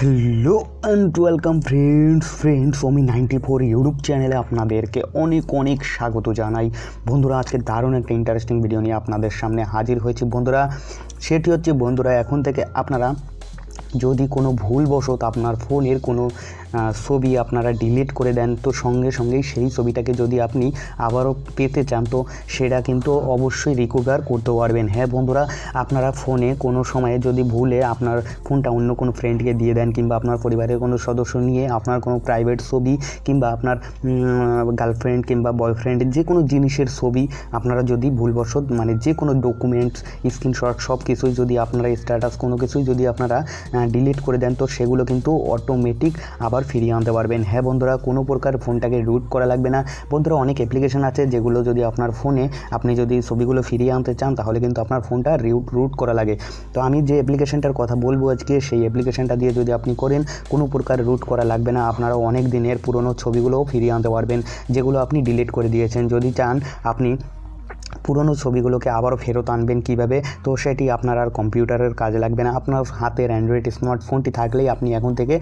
Hello and welcome friends friends আমি ninety four YouTube চ্যানেলে আপনাদেরকে অনেক অনেক স্বাগত জানাই। বন্ধুরা, আজকে দারুণ একটা ইন্টারেস্টিং ভিডিও নিয়ে আপনাদের সামনে হাজির হয়েছি। বন্ধুরা, সেটি হচ্ছে, বন্ধুরা, এখন থেকে আপনারা যদি কোনো ভুলবশত আপনার ফোনের কোনো ছবি আপনারা ডিলিট করে দেন, তো সঙ্গে সঙ্গেই সেই ছবিটাকে যদি আপনি আবারও পেতে চান, তো সেটা কিন্তু অবশ্যই রিকভার করতে পারবেন। হ্যাঁ বন্ধুরা, আপনারা ফোনে কোনো সময়ে যদি ভুলে আপনার ফোনটা অন্য কোনো ফ্রেন্ডকে দিয়ে দেন, কিংবা আপনার পরিবারের কোনো সদস্য নিয়ে আপনার কোনো প্রাইভেট ছবি, কিংবা আপনার গার্লফ্রেন্ড কিংবা বয়ফ্রেন্ড যে কোনো জিনিসের ছবি আপনারা যদি ভুলবশত মানে যে কোনো ডকুমেন্টস স্ক্রিনশট সব কিছুই যদি আপনারা স্ট্যাটাস কোনো কিছুই যদি আপনারা ডিলিট করে দেন, তো সেগুলো কিন্তু অটোমেটিক আবার ফিরিয়ে আনতে পারবেন। হ্যাঁ বন্ধুরা, কোনো প্রকার ফোনটাকে রুট করা লাগবে না। বন্ধুরা, অনেক অ্যাপ্লিকেশন আছে যেগুলো যদি আপনার ফোনে আপনি যদি ছবিগুলো ফিরিয়ে আনতে চান, তাহলে কিন্তু আপনার ফোনটা রুট রুট করা লাগে। তো আমি যে অ্যাপ্লিকেশনটার কথা বলব আজকে, সেই অ্যাপ্লিকেশনটা দিয়ে যদি আপনি করেন, কোনো প্রকার রুট করা লাগবে না। আপনারা অনেক দিনের পুরনো ছবিগুলোও ফিরিয়ে আনতে পারবেন, যেগুলো আপনি ডিলিট করে দিয়েছেন। যদি চান, আপনি পুরনো ছবিগুলোকে আবারও ফেরত আনবেন কীভাবে? তো সেটি আপনার আর কম্পিউটারের কাজে লাগবে না। আপনার হাতের অ্যান্ড্রয়েড স্মার্টফোনটি থাকলেই আপনি এখন থেকে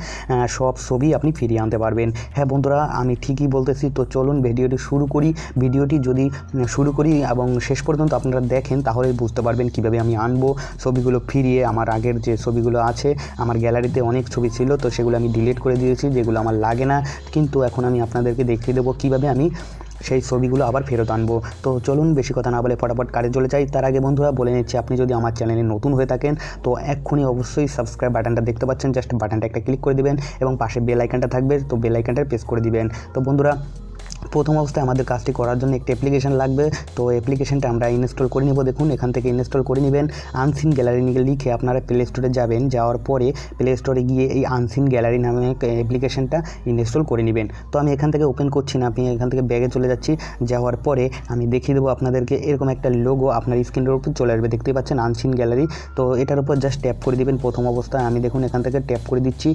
সব ছবি আপনি ফিরিয়ে আনতে পারবেন। হ্যাঁ বন্ধুরা, আমি ঠিকই বলতেছি, তো চলুন ভিডিওটি শুরু করি। ভিডিওটি যদি শুরু করি এবং শেষ পর্যন্ত আপনারা দেখেন, তাহলে বুঝতে পারবেন কীভাবে আমি আনব। ছবিগুলো ফিরিয়ে, আমার আগের যে ছবিগুলো আছে, আমার গ্যালারিতে অনেক ছবি ছিল, তো সেগুলো আমি ডিলিট করে দিয়েছি, যেগুলো আমার লাগে না। কিন্তু এখন আমি আপনাদেরকে দেখিয়ে দেবো কীভাবে আমি সেই ছবিগুলো আবার ফেরত আনব। তো চলুন বেশি কথা না বলে ফটাফট কারে চলে যাই। তার আগে বন্ধুরা বলে নিচ্ছি, আপনি যদি আমার চ্যানেলে নতুন হয়ে থাকেন, তো এক্ষুনি অবশ্যই সাবস্ক্রাইব বাটনটা দেখতে পাচ্ছেন। জাস্ট বাটনটা একটা ক্লিক করে দিবেন এবং পাশে বেল আইকনটা থাকবে, তো বেল আইকনটা প্রেস করে দিবেন। তো বন্ধুরা প্রথম অবস্থায় আমাদের কাজটি করার জন্য একটি অ্যাপ্লিকেশন লাগবে। তো অ্যাপ্লিকেশনটা আমরা ইনস্টল করে নিব। দেখুন, এখান থেকে ইনস্টল করে নেবেন। আনসিন গ্যালারি লিখে আপনারা প্লে স্টোরে যাবেন। যাওয়ার পরে প্লে স্টোরে গিয়ে এই আনসিন গ্যালারি নামে অ্যাপ্লিকেশনটা ইনস্টল করে নেবেন। তো আমি এখান থেকে ওপেন করছি না আপনি এখান থেকে ব্যাগে চলে যাচ্ছি। যাওয়ার পরে আমি দেখিয়ে দেবো আপনাদেরকে এরকম একটা লোগো আপনার স্ক্রিনের উপর চলে আসবে। দেখতে পাচ্ছেন আনসিন গ্যালারি তো এটার উপর জাস্ট ট্যাপ করে দিবেন প্রথম অবস্থায়। আমি দেখুন, এখান থেকে ট্যাপ করে দিচ্ছি।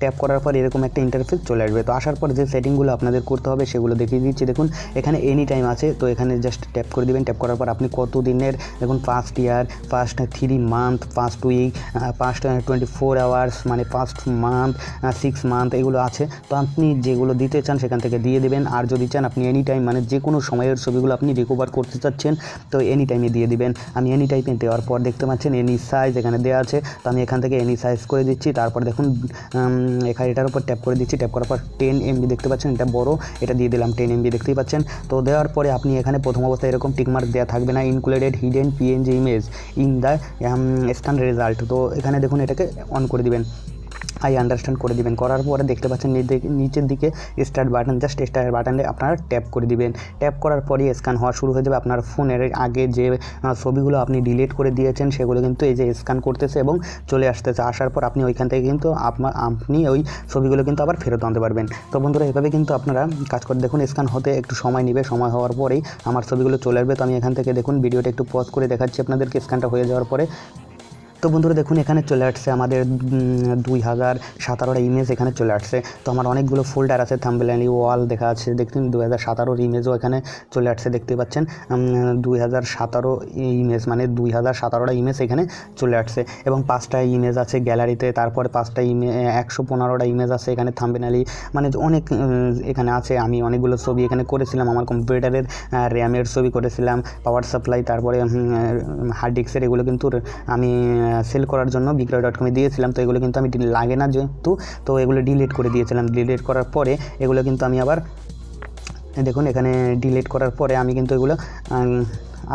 ট্যাপ করার পর এরকম একটা ইন্টারফেস চলে আসবে। তো আসার পর যে সেটিংগুলো আপনাদের করতে হবে সেগুলো দেখিয়ে দিচ্ছি। দেখুন, এখানে এনি টাইম আছে, তো এখানে জাস্ট ট্যাপ করে দিবেন। ট্যাপ করার পর আপনি কত দিনের দেখুন first year first three month first week first twenty four hours মানে ফার্স্ট মান্থ সিক্স মান্থ এগুলো আছে। তো আপনি যেগুলো দিতে চান সেখান থেকে দিয়ে দেবেন। আর যদি চান আপনি এনি টাইম মানে যে কোনো সময়ের ছবিগুলো আপনি রিকভার করতে চাচ্ছেন, তো এনি টাইমে দিয়ে দিবেন। আমি এনি টাইমে দেওয়ার পর দেখতে পাচ্ছেন এনি সাইজ এখানে দেওয়া আছে। তো আমি এখান থেকে এনি সাইজ করে দিচ্ছি। তারপর দেখুন এখানে এটার উপর ট্যাপ করে দিচ্ছি। ট্যাপ করার পর টেন এমবি দেখতে পাচ্ছেন, এটা বড়, এটা দিয়ে দিলাম টেন এমবি দেখতেই পাচ্ছেন। তো দেওয়ার পরে আপনি এখানে প্রথম অবস্থায় এরকম টিকমার্ক দেওয়া থাকবে না। Included hidden PNG image in the স্থান রেজাল্ট তো এখানে দেখুন এটাকে অন করে দিবেন। আই আন্ডারস্ট্যান্ড করে দিবেন। করার পরে দেখতে পাচ্ছেন নিচে- নিচের দিকে স্টার্ট বাটন জাস্ট স্টার্ট বাটনে আপনারা ট্যাপ করে দিবেন। ট্যাপ করার পরই স্ক্যান হওয়া শুরু হয়ে যাবে। আপনার ফোনের আগে যে ছবিগুলো আপনি ডিলিট করে দিয়েছেন, সেগুলো কিন্তু এই যে স্ক্যান করতেছে এবং চলে আসতেছে। আসার পর আপনি ওইখান থেকে কিন্তু আপনি ওই ছবিগুলো কিন্তু আবার ফেরত আনতে পারবেন। তো বন্ধুরা, এভাবে কিন্তু আপনারা কাজ করে দেখুন স্ক্যান হতে একটু সময় নেবে। সময় হওয়ার পরেই আমার ছবিগুলো চলে আসবে। তো আমি এখান থেকে দেখুন ভিডিওটা একটু পজ করে দেখাচ্ছি আপনাদেরকে। স্ক্যানটা হয়ে যাওয়ার পরে তো বন্ধুরা দেখুন, এখানে চলে আসছে আমাদের দুই হাজার সতেরোটা ইমেজ এখানে চলে আসছে। তো আমার অনেকগুলো ফোল্ডার আছে থাম্বেলানি ওয়াল দেখা আছে দেখুন দুই হাজার সতেরোর ইমেজও এখানে চলে আসছে দেখতে পাচ্ছেন। দুই হাজার সতেরো ইমেজ মানে দুই হাজার সতেরোটা ইমেজ এখানে চলে আসছে। এবং পাঁচটা ইমেজ আছে গ্যালারিতে তারপরে পাঁচটা ইমে একশো পনেরোটা ইমেজ আছে এখানে থাম্বেনালি মানে অনেক এখানে আছে। আমি অনেকগুলো ছবি এখানে করেছিলাম, আমার কম্পিউটারের র্যামের ছবি করেছিলাম পাওয়ার সাপ্লাই তারপরে হার্ড ডিস্কের এগুলো কিন্তু আমি সেল করার জন্য বিক্রয় ডট কমে দিয়েছিলাম। তো এগুলো কিন্তু আমি লাগে না যেহেতু, তো এগুলো ডিলিট করে দিয়েছিলাম। ডিলিট করার পরে এগুলো কিন্তু আমি আবার, দেখুন এখানে ডিলিট করার পরে আমি কিন্তু এগুলো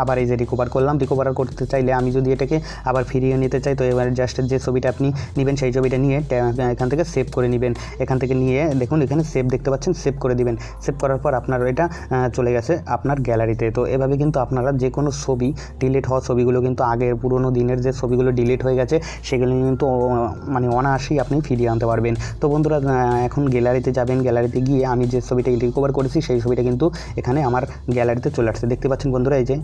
আবার এই যে রিকভার করলাম রিকভার করতে চাইলে আমি যদি এটাকে আবার ফিরিয়ে নিতে চাই, তো এবার জাস্ট যে ছবিটা আপনি নেবেন, সেই ছবিটা নিয়ে এখান থেকে সেভ করে নেবেন। এখান থেকে নিয়ে দেখুন, এখানে সেভ দেখতে পাচ্ছেন সেভ করে দিবেন। সেভ করার পর আপনার এটা চলে গেছে আপনার গ্যালারিতে তো এভাবে কিন্তু আপনারা যে কোনো ছবি ডিলিট হওয়া ছবিগুলো কিন্তু আগের পুরনো দিনের যে ছবিগুলো ডিলিট হয়ে গেছে, সেগুলো কিন্তু মানে অনায়াসেই আপনি ফিরিয়ে আনতে পারবেন। তো বন্ধুরা এখন গ্যালারিতে যাবেন গ্যালারিতে গিয়ে আমি যে ছবিটা রিকভার করেছি, সেই ছবিটা কিন্তু এখানে আমার গ্যালারিতে চলে আসছে। দেখতে পাচ্ছেন বন্ধুরা, এই যে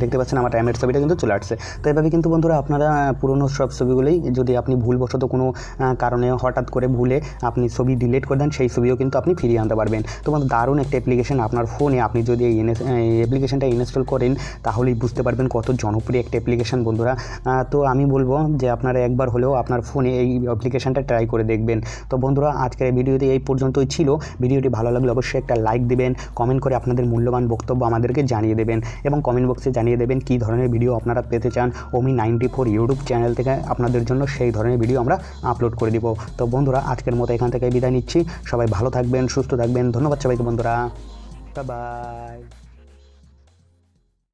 দেখতে পাচ্ছেন আমার টাইমের ছবিটা কিন্তু চলে আসছে। তো এভাবে কিন্তু বন্ধুরা আপনারা পুরনো সব ছবিগুলোই যদি আপনি ভুলবশত কোনো কারণে হঠাৎ করে ভুলে আপনি ছবি ডিলিট করে দেন, সেই ছবিও কিন্তু আপনি ফিরিয়ে আনতে পারবেন। তো বন্ধু, দারুণ একটা অ্যাপ্লিকেশন আপনার ফোনে আপনি যদি এই অ্যাপ্লিকেশনটা ইনস্টল করেন, তাহলেই বুঝতে পারবেন কত জনপ্রিয় একটা অ্যাপ্লিকেশন বন্ধুরা। তো আমি বলব যে আপনারা একবার হলেও আপনার ফোনে এই অ্যাপ্লিকেশনটা ট্রাই করে দেখবেন। তো বন্ধুরা, আজকের ভিডিওতে এই পর্যন্তই ছিল। ভিডিওটি ভালো লাগলে অবশ্যই একটা লাইক দেবেন কমেন্ট করে আপনাদের মূল্যবান বক্তব্য আমাদেরকে জানিয়ে দেবেন। এবং কমেন্ট বক্সে জানিয়ে দেবেন কী ধরনের ভিডিও আপনারা পেতে চান। Omi ninety four YouTube channel থেকে আপনাদের জন্য সেই ধরনের ভিডিও আমরা আপলোড করে দিব। তো বন্ধুরা, আজকের মতো এখান থেকে বিদায় নিচ্ছি। সবাই ভালো থাকবেন, সুস্থ থাকবেন। ধন্যবাদ সবাইকে বন্ধুরা। বাই